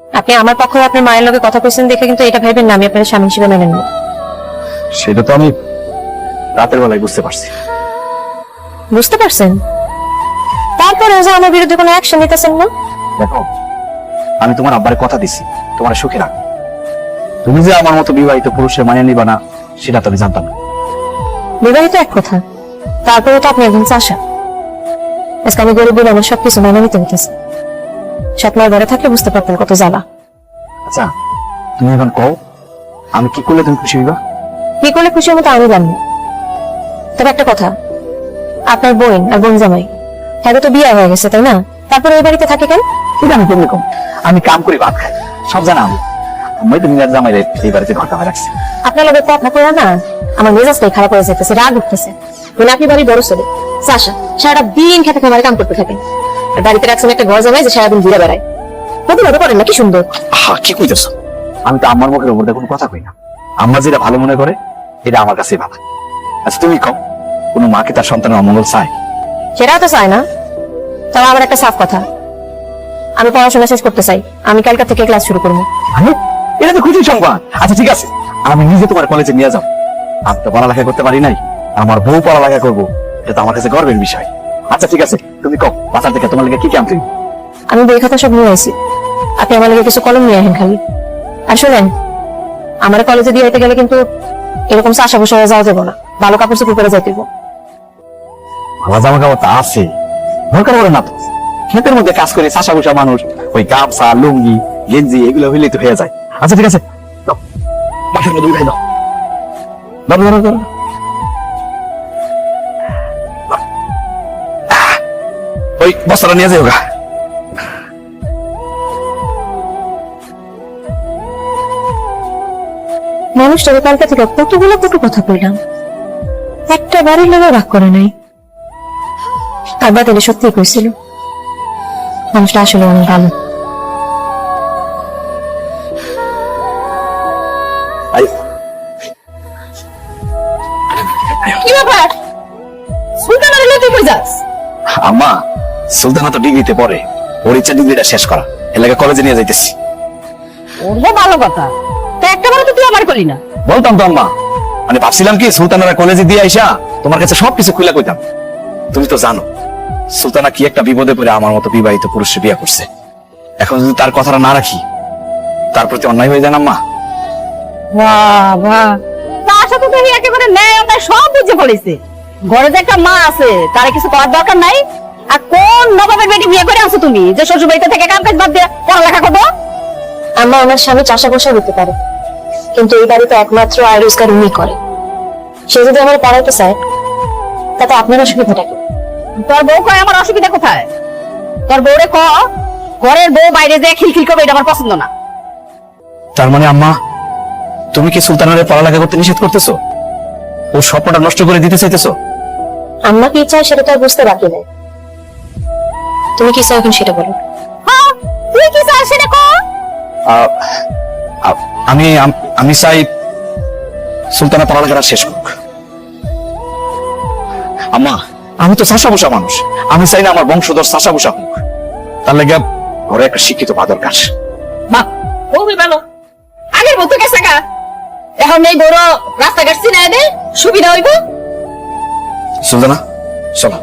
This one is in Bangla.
আপনি আমার পক্ষে আপনার মায়ের লগে কথা কইছেন দেখে কিন্তু এটা ভাইবেন না আমি আপনার স্বামী হিসেবে মেনে নেব। সেটা তো আমি রাতের বেলায় বুঝতে পারছি। বুঝতে পারছেন? তারপরে যে আমার বিরুদ্ধে কোনো অ্যাকশন নিতেছেন না? দেখো আমি তোমার আব্বারে কথা দিছি তোমার সুখে রাখ তুমি যে আমার মতো বিবাহিত পুরুষের মানিয়ে নিবা না সেটা তো আমি জানতাম না। বিবাহিত এক কথা তারপরে তো আপনি একজন চাষা। আজকে আমি গরিব বলে আমার সবকিছু মেনে নিতে হইতেছে। স্বপ্নের ঘরে থাকলে বুঝতে পারতেন কত জ্বালা। আচ্ছা তুমি এখন কও আমি কি করলে তুমি খুশি হইবা? কি করলে খুশি হব তা আমি জানি। তবে একটা কথা আপনার বোন আর বোন জামাই হ্যাঁ তো বিয়ে হয়ে গেছে তাই না? তারপরে এই বাড়িতে থাকে কেন? ঠিক আমি তুমি কম? আমি কাম করি ভাত খাই সব জানা আমি। আমি তুমি আর জামাই এই বাড়িতে ঘর কামাই রাখছি। আপনার লগে কথা কইরা না আমার মেজাজটাই খারাপ হয়ে যেতেছে রাগ উঠতেছে। উনি আপনি বাড়ি বড় ছেলে। চাষা সারাটা দিন খেতে খামারে কাম করতে থাকেন বাড়িতে রাখছেন একটা ঘর জামাই যে সারাদিন ঘুরে বেড়ায়। প্রতিবাদও করেন না কি সুন্দর। হা কি কইতেছ? আমি তো আমার মুখের উপর কোনো কথা কই না। আম্মা যেটা ভালো মনে করে এটা আমার কাছে ভালো। আচ্ছা তুমি কও কোনো মাকে তার সন্তানের অমঙ্গল চায়? সেটাও তো চায় না। তবে আমার একটা সাফ কথা। আমি পড়াশোনা শেষ করতে চাই। আমি কালকা থেকে ক্লাস শুরু করব। আরে এটা তো খুশি সংবাদ আচ্ছা ঠিক আছে। আমি নিজে তোমার কলেজে নিয়ে যাও। আমি তো পড়ালেখা করতে পারি নাই। আমার বউ পড়ালেখা করব। এটা তো আমার কাছে গর্বের বিষয়। আচ্ছা ঠিক আছে। তুমি কও বাজার থেকে তোমার লেগে কি কি আনতে? আমি বই খাতা সব নিয়ে আসি। আপনি আমার লাগে কিছু কলম নিয়ে আসেন খালি। আর শোনেন আমার কলেজে দিয়ে যেতে গেলে কিন্তু এরকম চাষা বসে যাওয়া যাব না। ভালো কাপড় চোপড় করে যাইতে। ভালো জামা কাপড় তা আছে। দরকার পড়ে না তো। ক্ষেতের মধ্যে কাজ করে চাষা বসা মানুষ ওই গামছা লুঙ্গি গেঞ্জি এগুলো হইলেই তো হয়ে যায়। আচ্ছা ঠিক আছে মাঠের মধ্যে উঠাই দাও। ধরো ধরো ধরো ওই বস্তাটা নিয়ে যাও গা। মানুষটাকে কালকা থেকে কতগুলো কটু কথা কইলাম। একটা বাড়ির লোক রাগ করে নাই। আর বাতিলে সত্যি কইছিল মানুষটা আসলে অনেক ভালো। আই কি ব্যাপার? তুই কই যাস? আম্মা সুলতানা তো ডিগ্রিতে পড়ে ওর ইচ্ছা ডিগ্রিটা শেষ করা। এলাকা কলেজে নিয়ে যাইতেছি। ওরে ভালো কথা। তা একটা তো তুই আমার করলি না। বলতাম তো আম্মা মানে ভাবছিলাম কি সুলতানারা কলেজে দিয়ে আইসা তোমার কাছে সবকিছু খুলে কইতাম। তুমি তো জানো সুলতানা কি একটা বিপদে পড়ে আমার মতো বিবাহিত পুরুষে বিয়ে করছে। এখন যদি তার কথাটা না রাখি তার প্রতি অন্যায় হয়ে যায় না আম্মা? বাবা তার সাথে তো একেবারে ন্যায় অন্যায় সব বুঝে পড়েছে ঘরে যে একটা মা আছে তার কিছু করার দরকার নাই? আর কোন নবাবের বেটি বিয়ে করে আছো তুমি? যে শ্বশুর বাড়িতে থেকে কাম কাজ বাদ দিয়ে পড়ালেখা করব আমার ওনার স্বামী চাষা বসা হতে পারে। কিন্তু এই বাড়িতে একমাত্র আয় রোজগার উনি করে সে যদি আমার পড়াইতে চায় তাতে আপনার অসুবিধাটা কি? তোর বউ কয় আমার অসুবিধা কোথায়? তোর বউরে ক ঘরের বউ বাইরে যে খিলখিল করবে এটা আমার পছন্দ না। তার মানে আম্মা তুমি কি সুলতানারে পড়ালেখা করতে নিষেধ করতেছো? ও স্বপ্নটা নষ্ট করে দিতে চাইতেছো? আম্মা কি চায় সেটা তো আর বুঝতে বাকি নেই। তুমি কি চাও এখন সেটা বলো। হ্যাঁ তুই কি চাস সেটা ক আমি আমি চাই সুলতানা পড়ালেখাটা শেষ করুক। আম্মা আমি তো চাষা বসা মানুষ। আমি চাই না আমার বংশধর চাষা বসা হোক। তার লেগে ঘরে একটা শিক্ষিত মা দরকার। বাহ খুবই ভালো। আগের মতো গেছে গা। এখন এই বড় রাস্তাঘাট চিনাই দে সুবিধা হইব। সুলতানা চলো।